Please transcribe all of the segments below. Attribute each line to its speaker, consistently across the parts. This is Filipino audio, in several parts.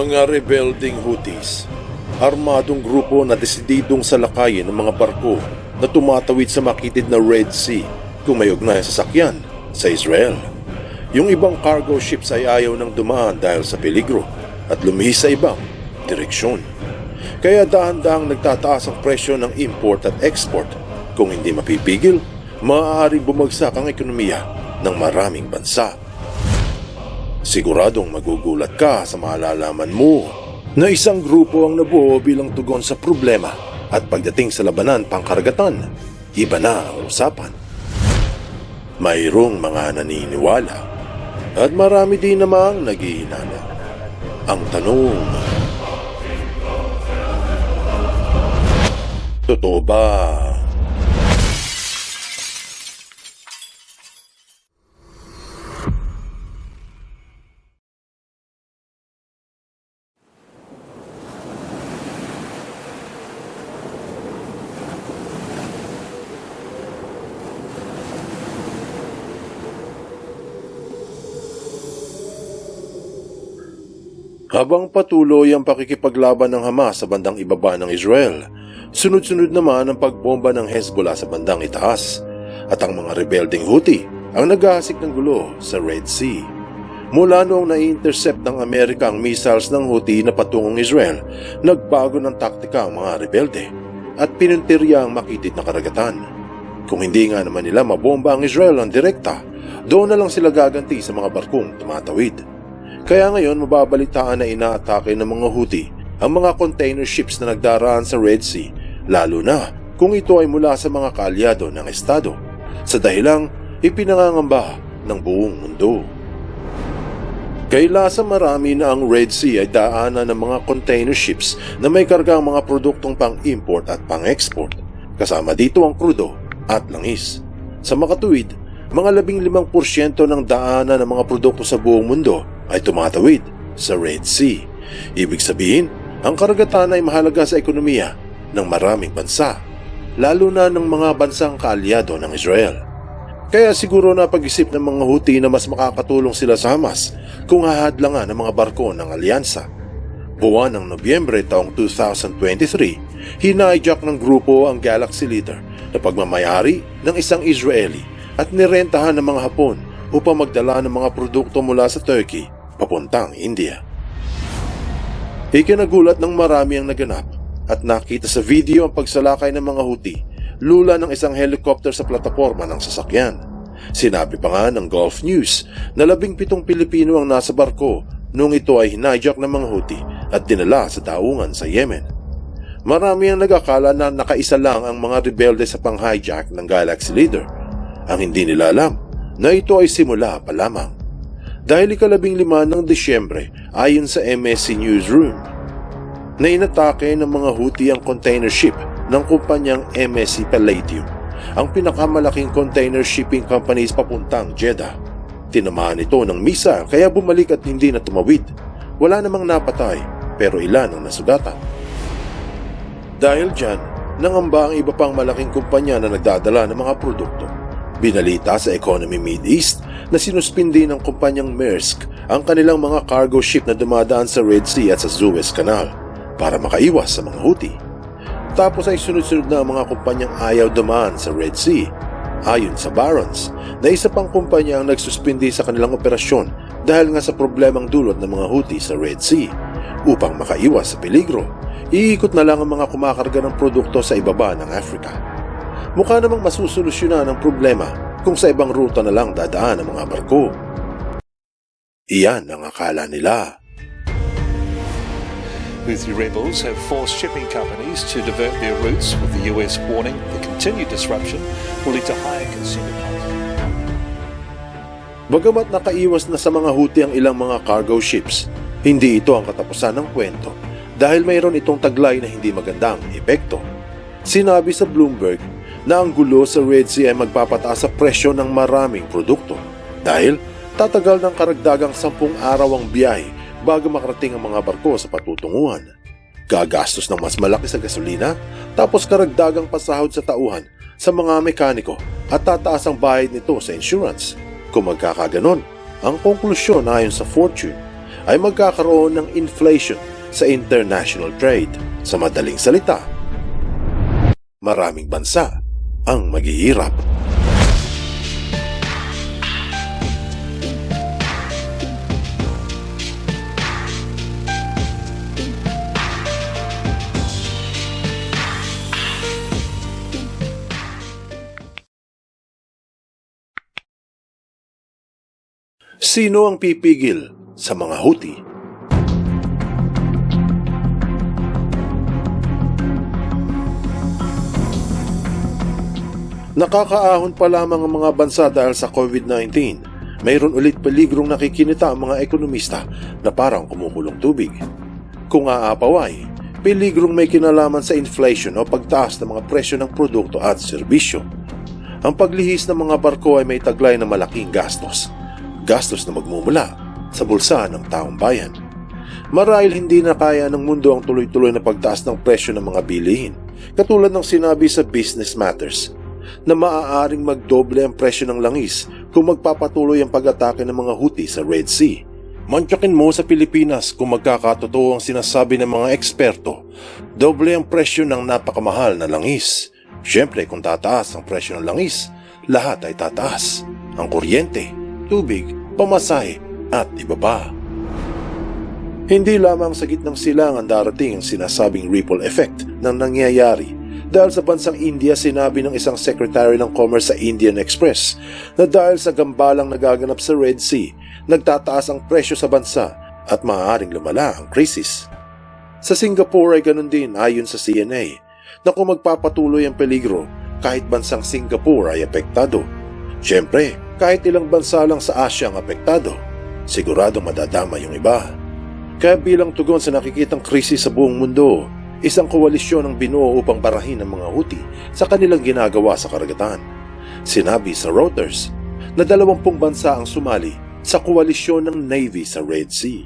Speaker 1: Mga rebelding Houthis, armadong grupo na desididong salakayin ng mga barko na tumatawid sa makitid na Red Sea kung may ugnay sa sakyan sa Israel. Yung ibang cargo ships ay ayaw nang dumaan dahil sa peligro at lumihis sa ibang direksyon. Kaya dahan-dahang nagtataas ang presyo ng import at export. Kung hindi mapipigil, maaaring bumagsak ang ekonomiya ng maraming bansa. Siguradong magugulat ka sa malalaman mo na isang grupo ang nabuo bilang tugon sa problema at pagdating sa labanan pangkaragatan, iba na ang usapan. Mayroong mga naniniwala at marami din namang naghihinala. Ang tanong, totoo ba Habang patuloy ang pakikipaglaban ng Hamas sa bandang ibaba ng Israel, sunod-sunod naman ang pagbomba ng Hezbollah sa bandang itaas at ang mga rebelding Houthi ang naghahasik ng gulo sa Red Sea. Mula noong na-intercept ng Amerika ang missiles ng Houthi na patungong Israel, nagbago ng taktika ang mga rebelde at pinuntirya ang makitid na karagatan. Kung hindi nga naman nila mabomba ang Israel ng direkta, doon na lang sila gaganti sa mga barkong tumatawid. Kaya ngayon mababalitaan na inaatake ng mga Houthi ang mga container ships na nagdaraan sa Red Sea, lalo na kung ito ay mula sa mga kaalyado ng Estado, sa dahilang ipinangangamba ng buong mundo. Kaila sa marami na ang Red Sea ay daanan ng mga container ships na may kargang mga produktong pang-import at pang-export, kasama dito ang krudo at langis. Sa makatuwid, mga 15% ng daanan ng mga produkto sa buong mundo ay tumatawid sa Red Sea. Ibig sabihin, ang karagatan ay mahalaga sa ekonomiya ng maraming bansa, lalo na ng mga bansang kaalyado ng Israel. Kaya siguro napag-isip ng mga Houthi na mas makakatulong sila sa Hamas kung hahadlangan ng mga barko ng alyansa. Buwan ng Nobyembre taong 2023, hinijack ng grupo ang Galaxy Leader na pagmamayari ng isang Israeli at nirentahan ng mga Hapon upang magdala ng mga produkto mula sa Turkey papuntang India. Ikinagulat ng marami ang naganap at nakita sa video ang pagsalakay ng mga Houthi lula ng isang helicopter sa plataforma ng sasakyan. Sinabi pa nga ng Gulf News na labing pitong Pilipino ang nasa barko nung ito ay hinijack ng mga Houthi at dinala sa daungan sa Yemen. Marami ang nagakala na nakaisa lang ang mga rebelde sa pang-hijack ng Galaxy Leader. Ang hindi nila alam na ito ay simula pa lamang. Dahil ikalabing lima ng Disyembre ayon sa MSC Newsroom, na inatake ng mga Houthi ang container ship ng kumpanyang MSC Palladium, ang pinakamalaking container shipping companies papuntang Jeddah. Tinamaan ito ng missile kaya bumalik at hindi na tumawid. Wala namang napatay pero ilan ang nasugatan. Dahil dyan, nangamba ang iba pang malaking kumpanya na nagdadala ng mga produkto. Binalita sa Economy Mid East na sinuspindi ng kumpanyang Maersk ang kanilang mga cargo ship na dumadaan sa Red Sea at sa Suez Canal para makaiwas sa mga Houthi. Tapos ay sunod-sunod na ang mga kumpanyang ayaw dumaan sa Red Sea. Ayon sa Barons, na isa pang kumpanya ang nagsuspindi sa kanilang operasyon dahil nga sa problemang dulot ng mga Houthi sa Red Sea. Upang makaiwas sa peligro, iikot na lang ang mga kumakarga ng produkto sa ibaba ng Africa. Mukha namang masusolusyonan ang problema kung sa ibang ruta na lang dadaan ang mga barko. Iyan ang akala nila.
Speaker 2: Houthi rebels have forced shipping companies to divert their routes, with the US warning the continued disruption will lead to higher consumer prices.
Speaker 1: Bagamat nakaiwas na sa mga Houthi ang ilang mga cargo ships, hindi ito ang katapusan ng kwento dahil mayroon itong taglay na hindi magandang epekto. Sinabi sa Bloomberg na ang gulo sa Red Sea ay magpapataas sa presyo ng maraming produkto dahil tatagal ng karagdagang sampung araw ang biyahe bago makarating ang mga barko sa patutunguhan. Gagastos ng mas malaki sa gasolina, tapos karagdagang pasahod sa tauhan sa mga mekaniko at tataas ang bayad nito sa insurance. Kung magkakaganon, ang konklusyon ayon sa Fortune ay magkakaroon ng inflation sa international trade. Sa madaling salita, maraming bansa ang maghihirap. Sino ang pipigil sa mga Houthi? Nakakaahon pa lamang ang mga bansa dahil sa COVID-19. Mayroon ulit peligrong nakikinita ang mga ekonomista na parang kumukulong tubig. Kung aapaway, peligrong may kinalaman sa inflation o pagtaas ng mga presyo ng produkto at serbisyo. Ang paglihis ng mga barko ay may taglay na malaking gastos. Gastos na magmumula sa bulsa ng taong bayan. Marahil hindi na kaya ng mundo ang tuloy-tuloy na pagtaas ng presyo ng mga bilihin. Katulad ng sinabi sa Business Matters na maaaring magdoble ang presyo ng langis kung magpapatuloy ang pag-atake ng mga Houthi sa Red Sea. Mantyakin mo sa Pilipinas kung magkakatotoo ang sinasabi ng mga eksperto, doble ang presyo ng napakamahal na langis. Siyempre kung tataas ang presyo ng langis, lahat ay tataas. Ang kuryente, tubig, pamasahe at iba pa. Hindi lamang sa gitnang silangan darating ang sinasabing ripple effect ng nangyayari dahil sa bansang India sinabi ng isang secretary ng commerce sa Indian Express na dahil sa gambalang nagaganap sa Red Sea, nagtataas ang presyo sa bansa at maaaring lumala ang krisis. Sa Singapore ay ganun din ayon sa CNA na kung magpapatuloy ang peligro kahit bansang Singapore ay apektado. Siyempre, kahit ilang bansa lang sa Asia ang apektado, siguradong madadama yung iba. Kaya bilang tugon sa nakikitang krisis sa buong mundo, isang koalisyon ang binuo upang barahin ang mga Houthi sa kanilang ginagawa sa karagatan. Sinabi sa Reuters na dalawampung bansa ang sumali sa koalisyon ng Navy sa Red Sea.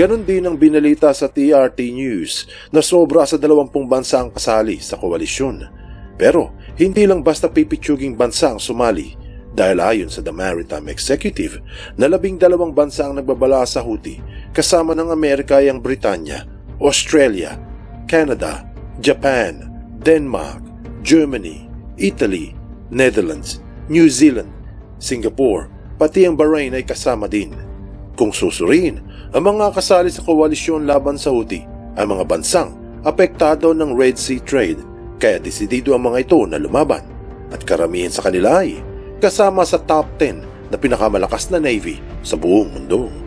Speaker 1: Ganon din ang binalita sa TRT News na sobra sa dalawampung bansa ang kasali sa koalisyon. Pero hindi lang basta pipitsuging bansa ang sumali dahil ayon sa The Maritime Executive na labing dalawang bansa ang nagbabala sa Houthi kasama ng Amerika ay ang Britanya, Australia, Canada, Japan, Denmark, Germany, Italy, Netherlands, New Zealand, Singapore, pati ang Bahrain ay kasama din. Kung susuriin, ang mga kasali sa koalisyon laban sa Houthi ay mga bansang apektado ng Red Sea Trade kaya desidido ang mga ito na lumaban at karamihan sa kanila ay kasama sa top 10 na pinakamalakas na navy sa buong mundo.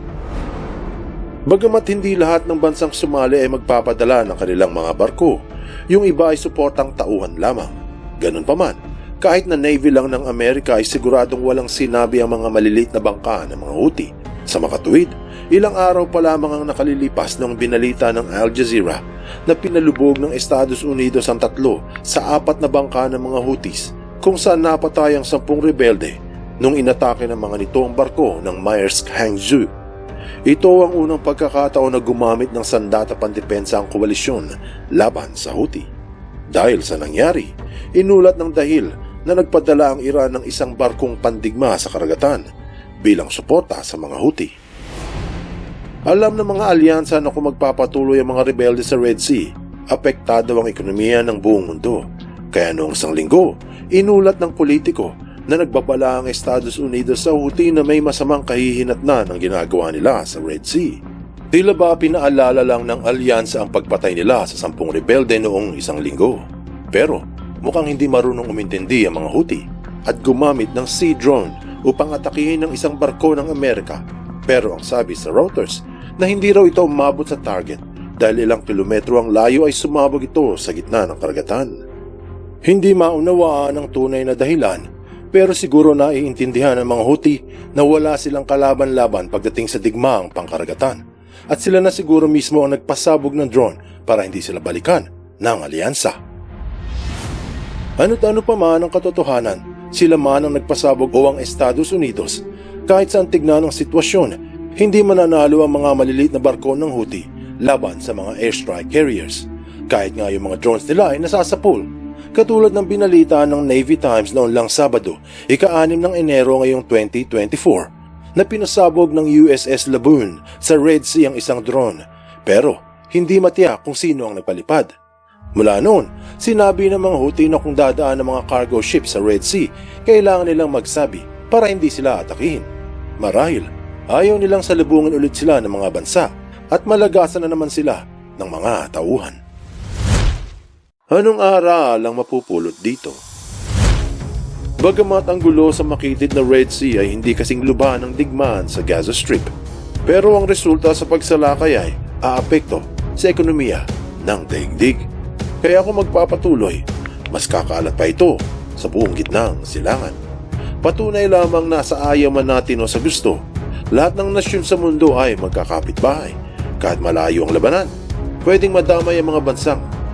Speaker 1: Bagamat hindi lahat ng bansang sumali ay magpapadala ng kanilang mga barko, yung iba ay suportang tauhan lamang. Ganun pa man, kahit na Navy lang ng Amerika ay siguradong walang sinabi ang mga maliliit na bangka ng mga Houthi. Sa makatuwid, ilang araw pa lamang ang nakalilipas nung binalita ng Al Jazeera na pinalubog ng Estados Unidos ang tatlo sa apat na bangka ng mga Houthis kung saan napatay ang sampung rebelde nung inatake ng mga nito ang barko ng Maersk Hangzhou. Ito ang unang pagkakataon na gumamit ng sandata pandepensa ang koalisyon laban sa Houthi. Dahil sa nangyari, inulat ng dahil na nagpadala ang Iran ng isang barkong pandigma sa karagatan bilang suporta sa mga Houthi. Alam ng mga alyansa na kung magpapatuloy ang mga rebelde sa Red Sea, apektado ang ekonomiya ng buong mundo. Kaya noong isang linggo, inulat ng politiko na nagbabala ang Estados Unidos sa Houthi na may masamang kahihinatnan ang ginagawa nila sa Red Sea. Tila ba pinaalala lang ng alyansa ang pagpatay nila sa sampung rebelde noong isang linggo? Pero mukhang hindi marunong umintindi ang mga Houthi at gumamit ng sea drone upang atakihin ng isang barko ng Amerika. Pero ang sabi sa Reuters na hindi raw ito umabot sa target dahil ilang kilometro ang layo ay sumabog ito sa gitna ng karagatan. Hindi maunawaan ang tunay na dahilan pero siguro naiintindihan ng mga Houthi na wala silang kalaban-laban pagdating sa digmaang pangkaragatan at sila na siguro mismo ang nagpasabog ng drone para hindi sila balikan ng alyansa. Ano't ano pa man ang katotohanan, sila man ang nagpasabog o ang Estados Unidos, kahit saan tignan ang sitwasyon, hindi mananalo ang mga maliliit na barko ng Houthi laban sa mga airstrike carriers. Kahit nga yung mga drones nila ay nasasapul. Katulad ng binalita ng Navy Times noon lang Sabado, ika-6 ng Enero ngayong 2024. na pinasabog ng USS Laboon sa Red Sea ang isang drone pero hindi matiyak kung sino ang nagpalipad. Mula noon, sinabi ng mga Houthi na kung dadaan ng mga cargo ship sa Red Sea, kailangan nilang magsabi para hindi sila atakihin. Marahil, ayaw nilang salubungin ulit sila ng mga bansa at malagasan na naman sila ng mga tauhan. Anong aral ang mapupulot dito? Bagamat ang gulo sa makitid na Red Sea ay hindi kasing lubha ng digmaan sa Gaza Strip, pero ang resulta sa pagsalakay ay aapekto sa ekonomiya ng daigdig. Kaya kung magpapatuloy, mas kakalat pa ito sa buong gitnang silangan. Patunay lamang na sa ayaw man natin o sa gusto, lahat ng nasyon sa mundo ay magkakapit-bahay. Kahit malayo ang labanan, pwedeng madamay ang mga bansang